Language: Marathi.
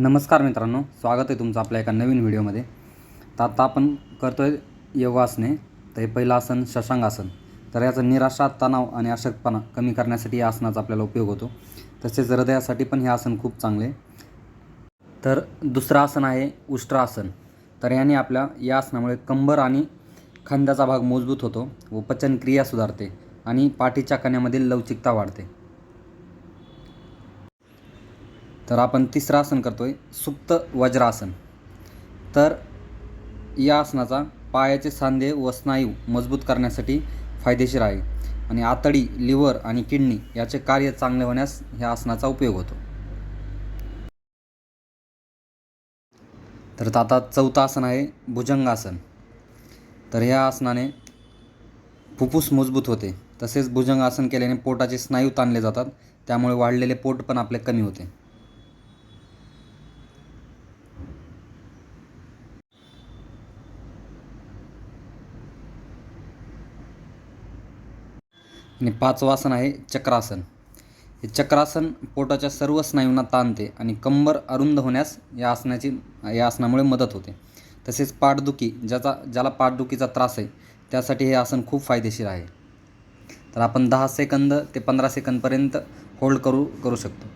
नमस्कार मित्रांनो स्वागत आहे तुमचं आपल्या एका नवीन व्हिडिओमध्ये. तर आता आपण करतो आहे योगासने. तर हे पहिलं आसन शशांगासन तर याचं निराशा तणाव आणि अशक्तपणा कमी करण्यासाठी या आसनाचा आपल्याला उपयोग होतो. तसेच हृदयासाठी पण हे आसन खूप चांगले तर दुसरं आसन आहे उष्ट्रासन. तर याने आपल्या या आसनामुळे कंबर आणि खांद्याचा भाग मजबूत होतो व पचनक्रिया सुधारते आणि पाठीच्या कण्यामधील लवचिकता वाढते. तर आपण तिसरं आसन करतो आहे सुप्त वज्रासन. तर या आसनाचा पायाचे सांधे व स्नायू मजबूत करण्यासाठी फायदेशीर आहे आणि आतडी लिव्हर आणि किडनी याचे कार्य चांगले होण्यास ह्या आसनाचा उपयोग होतो. तर आता चौथं आसन आहे भुजंगासन. तर ह्या आसनाने फुफ्फुस मजबूत होते. तसेच भुजंगासन केल्याने पोटाचे स्नायू ताणले जातात. त्यामुळे वाढलेले पोट पण आपले कमी होते. आणि पाचवं आसन आहे चक्रासन. हे चक्रासन पोटाच्या सर्व स्नायूंना ताणते आणि कंबर अरुंद होण्यास या आसनाची या आसनामुळे मदत होते. तसेच पाठदुखी ज्याचा ज्याला पाठदुखीचा त्रास आहे त्यासाठी हे आसन खूप फायदेशीर आहे. तर आपण दहा सेकंद ते पंधरा सेकंदपर्यंत होल्ड करू करू शकतो.